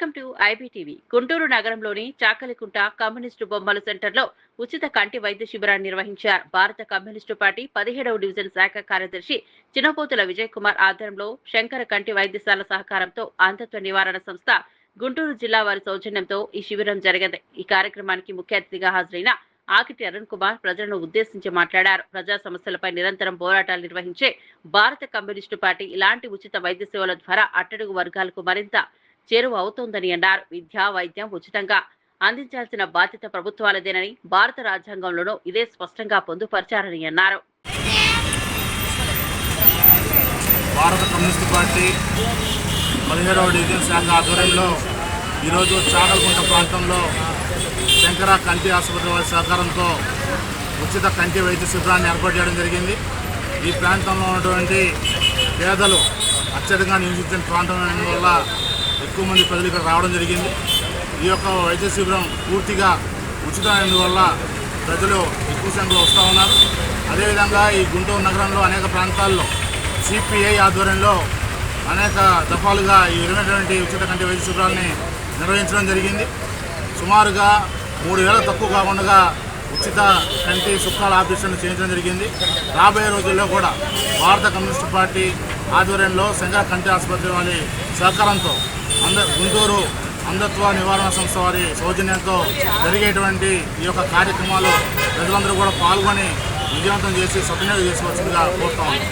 Welcome to IBTV. Guntur నగరంలోని చాకలికుంట communist బొమ్మల సెంటర్లో ఉచిత కంటి వైద్య శిబిరాన్ని నిర్వహించారు. భారత కమ్యూనిస్టు పార్టీ పదిహేడవ డివిజన్ శాఖ కార్యదర్శి చినపోతుల విజయ్ కుమార్ ఆధ్వర్యంలో శంకర కంటి వైద్యశాల సహకారంతో అంధత్వ నివారణ సంస్థ గుంటూరు జిల్లా వారి సౌజన్యంతో ఈ శిబిరం జరిగింది. ఈ కార్యక్రమానికి ముఖ్య అతిథిగా హాజరైన ఆకిటి అరుణ్ కుమార్ ప్రజలను ఉద్దేశించి మాట్లాడారు. ప్రజా సమస్యలపై నిరంతరం పోరాటాలు నిర్వహించే భారత కమ్యూనిస్టు పార్టీ ఇలాంటి ఉచిత వైద్య సేవల ద్వారా అట్టడుగు వర్గాలకు మరింత చేరువ అవుతోందని అన్నారు. విద్య వైద్యం ఉచితంగా అందించాల్సిన బాధ్యత ప్రభుత్వాలదేనని భారత రాజ్యాంగంలోనూ ఇదే స్పష్టంగా పొందుపరిచారని అన్నారు. భారత కమ్యూనిస్ట్ పార్టీ పదిహేడవ డివిజన్ శాఖ ఆధ్వర్యంలో ఈరోజు చాగల్కుంట ప్రాంతంలో శంకర కంటి ఆసుపత్రి వారి సహకారంతో ఉచిత కంటి వైద్య శిబిరాన్ని ఏర్పాటు చేయడం జరిగింది. ఈ ప్రాంతంలో ఉన్నటువంటి పేదలు అత్యధికంగా నివసించిన ప్రాంతం వల్ల ఎక్కువ మంది ప్రజలు ఇక్కడ రావడం జరిగింది. ఈ యొక్క వైద్య శిబిరం పూర్తిగా ఉచితమైనందువల్ల ప్రజలు ఎక్కువ సంఖ్యలో వస్తూ ఉన్నారు. అదేవిధంగా ఈ గుంటూరు నగరంలో అనేక ప్రాంతాల్లో సిపిఐ ఆధ్వర్యంలో అనేక దఫాలుగా ఈ విధమైనటువంటి ఉచిత కంటి వైద్య శిబిరాల్ని నిర్వహించడం జరిగింది. సుమారుగా మూడు వేల తక్కువ కాకుండా ఉచిత కంటి సుఖాల ఆపరేషన్లు చేయించడం జరిగింది. రాబోయే రోజుల్లో కూడా భారత కమ్యూనిస్ట్ పార్టీ ఆధ్వర్యంలో శంకర కంటి ఆసుపత్రి వారి సహకారంతో అంద గుంటూరు అంధత్వ నివారణ సంస్థ వారి సౌజన్యంతో జరిగేటువంటి ఈ యొక్క కార్యక్రమాలు ప్రజలందరూ కూడా పాల్గొని విజయవంతం చేసి సద్వినియోగం చేసుకోవాల్సిందిగా కోరుతా ఉన్నాం.